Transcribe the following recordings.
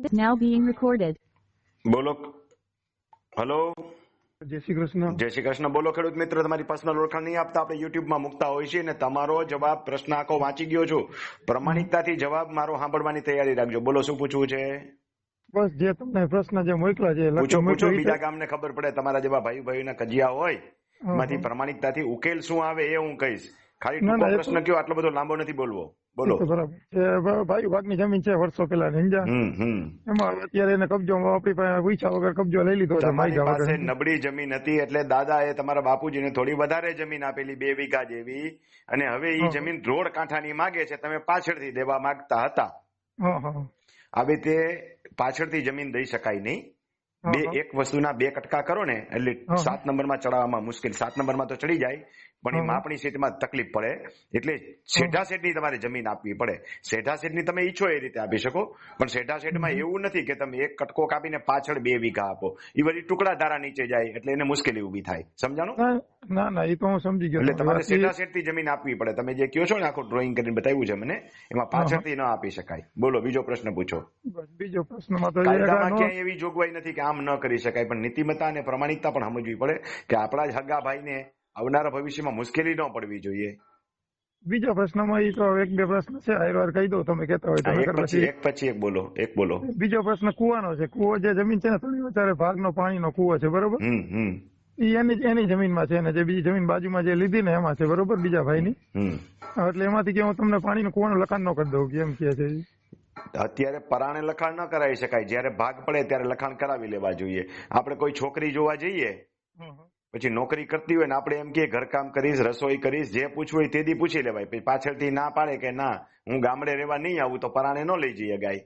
is now being recorded. બોલો. Hello. જય શ્રી કૃષ્ણ. જય શ્રી કૃષ્ણ. બોલો ખેડૂત મિત્ર તમારી પર્સનલ ઓળખાણ નહીં આપતા આપણે યુટ્યુબમાં મૂકતા હોય છે અને તમારો જવાબ પ્રશ્ન આખો વાંચી ગયો છું. પ્રમાણિકતાથી જવાબ મારો સાંભળવાની તૈયારી રાખજો. બોલો શું પૂછવું છે? બસ જે તમને પ્રશ્ન જે મોકલા છે પૂછો પૂછો. બીજા. ગામને ખબર પડે તમારા જેવા ભાઈ ભાઈના કજિયા હોય. માંથી. પ્રમાણિકતાથી ઉકેલ શું આવે એ હું કહીશ. ખાલી પ્રશ્ન કયો આટલો બધો લાંબો નથી બોલવો. બોલો. ભાઈ ભાગની જમીન છે વર્ષો પેલા હમ એમાં અત્યારે એને કબજો આપણી પાસે પૈસા વગર કબજો લઈ લીધો તમારી પાસે નબળી જમીન હતી એટલે દાદા એ તમારા બાપુજીને થોડી વધારે જમીન આપેલી બે વીઘા જેવી. અને હવે એ જમીન રોડ કાંઠાની માગે છે તમે પાછળથી દેવા માંગતા હતા. આવી રીતે પાછળથી જમીન દઈ શકાય નહીં. બે એક વસ્તુના બે કટકા કરો ને એટલે સાત નંબરમાં ચડાવવામાં મુશ્કેલ. સાત નંબરમાં તો ચડી જાય પણ એ માપણી સીટમાં તકલીફ પડે. એટલે સેઢા સેટની તમારે જમીન આપવી પડે. સેઢા સેટની તમે ઈચ્છો એ રીતે આપી શકો પણ સેઢા સેટમાં એવું નથી કે તમે એક કટકો કાપીને પાછળ બે વીઘા આપો. એ વળી ટુકડા ધારા નીચે જાય એટલે એને મુશ્કેલી ઊભી થાય. સમજાણું? ના ના એ તો હું સમજી ગયો એટલે તમારે સેઢા સેટથી જમીન આપવી પડે. તમે જે કહો છો ને આખું ડ્રોઈંગ કરીને બતાવ્યું છે મને એમાં પાછળથી ન આપી શકાય. બોલો બીજો પ્રશ્ન પૂછો. બીજો પ્રશ્નમાં તો ક્યાંય એવી જોગવાઈ નથી કે આમ ન કરી શકાય પણ નીતિમત્તા અને પ્રમાણિકતા પણ સમજવી પડે કે આપણા જ હગા ભાઈને આવનારા ભવિષ્યમાં મુશ્કેલી ન પડવી જોઈએ. બીજા પ્રશ્નમાં એ તો એક બે પ્રશ્ન છે. આયુર્વેદ કહી દઉં તમે કહેતા હોય તો એક પછી એક પછી એક બોલો એક બોલો. બીજો પ્રશ્ન કુવાનો છે. કુવો જે જમીન છે ને ત્રણ વધારે ભાગનો પાણીનો કુવો છે બરોબર? એની એની જમીનમાં છે ને જે બીજી જમીન બાજુમાં જે લીધી ને એમાં છે બરોબર? બીજા ભાઈની. એટલે એમાંથી કે હું તમને પાણીનો કુવાનો લખાણ ન કરી દઉં કે એમ કે છે. અત્યારે પરાણે લખાણ ન કરાવી શકાય. જ્યારે ભાગ પડે ત્યારે લખાણ કરાવી લેવા જોઈએ. આપણે કોઈ છોકરી જોવા જઈએ પછી નોકરી કરતી હોય ને આપણે એમ કે ઘરકામ કરીશ રસોઈ કરીશ જે પૂછવું હોય તેદી પૂછી લેવાય. પછી પાછળથી ના પાડે કે ના હું ગામડે રહેવા નહીં આવું તો પરાણે ન લઈ જઈએ ગાય.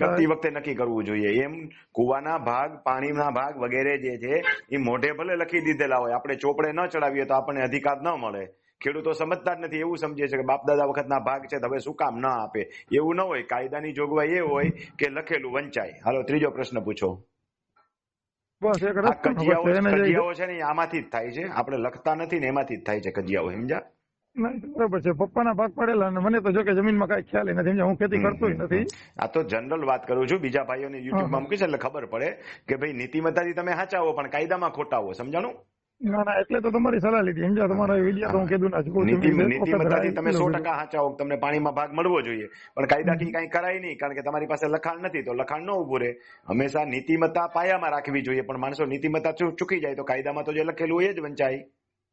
કરતી વખતે નક્કી કરવું જોઈએ. એમ કુવાના ભાગ પાણીના ભાગ વગેરે જે છે એ મોઢે ભલે લખી દીધેલા હોય. આપણે ચોપડે ન ચડાવીએ તો આપણને અધિકાર ન મળે. ખેડૂતો સમજતા જ નથી એવું સમજે છે કે બાપ દાદા વખતના ભાગ છે હવે શું કામ ન આપે? એવું ન હોય કાયદાની જોગવાઈ એ હોય કે લખેલું વંચાય. હાલો ત્રીજો પ્રશ્ન પૂછો. બસ એક કજિયાઓ છે ને આમાંથી જ થાય છે. આપણે લખતા નથી ને એમાંથી જ થાય છે કજિયાઓ સમજા બરોબર છે. પપ્પાના ભાગ પડેલા અને મને તો જો કે જમીનમાં કઈ ખ્યાલ નથી હું ખેતી કરતો નથી. આ તો જનરલ વાત કરું છું બીજા ભાઈઓને યુટ્યુબમાં મૂકી છે એટલે ખબર પડે કે ભાઈ નીતિમત્તાથી તમે સાચાવો પણ કાયદામાં ખોટા હો સમજાણું? ના ના એટલે તો તમારી સલાહ લીધી. સમજ્યા તમારા વિડિયા તો હું કીધું ના છું. નીતિ તમે નીતિમત્તાથી તમે સો ટકા ટકા સાચાવો તમને પાણીમાં ભાગ મળવો જોઈએ. પણ કાયદાથી કઈ કરાય નહીં કારણ કે તમારી પાસે લખાણ નથી તો લખાણ ન ઉભું રહે. હંમેશા નીતિમત્તા પાયામાં રાખવી જોઈએ પણ માણસો નીતિમત્તા ચૂકી જાય તો કાયદામાં તો જે લખેલું હોય એ જ વંચાય.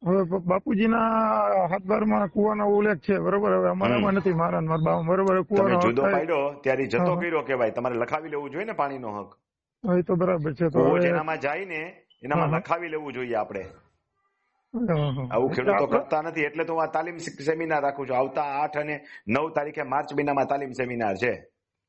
હવે બાપુજીના હાથબારમાં કુવાનો ઉલ્લેખ છે બરોબર? હવે અમારામાં નથી મારા મારા બાવા બરોબર? કુવાનો જુદો પાડ્યો ત્યારે જતો હા. કર્યો કેવાય તમારે લખાવી લેવું જોઈએ ને પાણીનો હક? એ તો બરાબર છે તો જેનામાં જાય ને એનામાં નખાવી લખાવી લેવું જોઈએ આપણે. આવું ખેડૂતો કરતા નથી એટલે તો હું આ તાલીમ સેમિનાર રાખું છું. આવતા આઠ અને નવ તારીખે માર્ચ મહિનામાં તાલીમ સેમિનાર છે.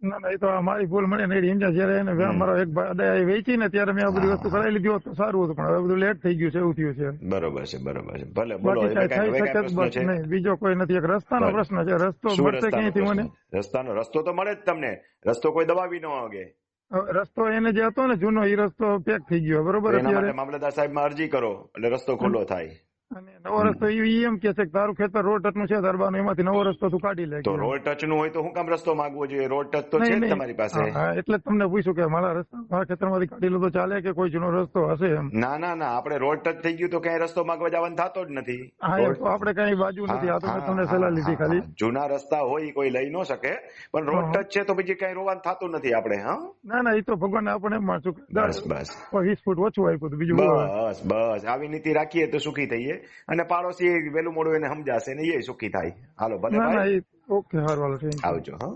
ના ના એ તો મારી ભૂલ મળે નહીં સમજ્યા જયારે એને મારો એક ભાઈ વેચી ને ત્યારે મેં આ બધી વસ્તુ કરાવી લીધી હોત તો સારું હતું પણ હવે બધું લેટ થઈ ગયું છે એવું થયું છે. બરોબર છે બરોબર છે. ભલે બોલો નહીં. બીજો કોઈ નથી. એક રસ્તાનો પ્રશ્ન છે. રસ્તો મળશે ક્યાંયથી મને? રસ્તાનો રસ્તો તો મળે જ તમને. રસ્તો કોઈ દબાવી ન હવે રસ્તો એને જે હતો ને જૂનો એ રસ્તો પેક થઈ ગયો બરોબર એના માટે મામલતદાર સાહેબમાં અરજી કરો એટલે રસ્તો ખુલ્લો થાય. અને નવો રસ્તો એમ કે છે કે તારું ખેતર રોડ ટચનું છે દરબારનું એમાંથી નવો રસ્તો તું કાઢી લે તો રોડ ટચનું હોય તો હું કામ રસ્તો માંગવો જોઈએ? રોડ ટચ તો છે. તમારી પાસે. એટલે તમને પૂછ્યું કે મારા રસ્તા મારા ખેતરમાંથી કાઢી લો તો ચાલે કે કોઈ જૂનો રસ્તો હશે એમ? ના ના ના. આપણે રોડ ટચ થઈ ગયું તો ક્યાંય રસ્તો માંગવા જવાનું થતો જ નથી. હા તો આપણે કઈ બાજુ નથી આ તો મેં તમને સલાહ લીધી ખાલી. જૂના રસ્તા હોય કોઈ લઈ ન શકે પણ રોડ ટચ છે તો બીજી કઈ રોવાનું થતું નથી આપણે હા? ના ના એ તો ભગવાન આપણે એમ માનશું બસ બસ. વીસ ફૂટ ઓછું આપ્યું બીજું બસ બસ. આવી નીતિ રાખીએ તો સુખી થઈએ. અને પાડોશી વહેલું મોડું એને સમજાશે ને એ સુખી થાય. હાલો ભલે ઓકે હારું હાલો આવજો હા.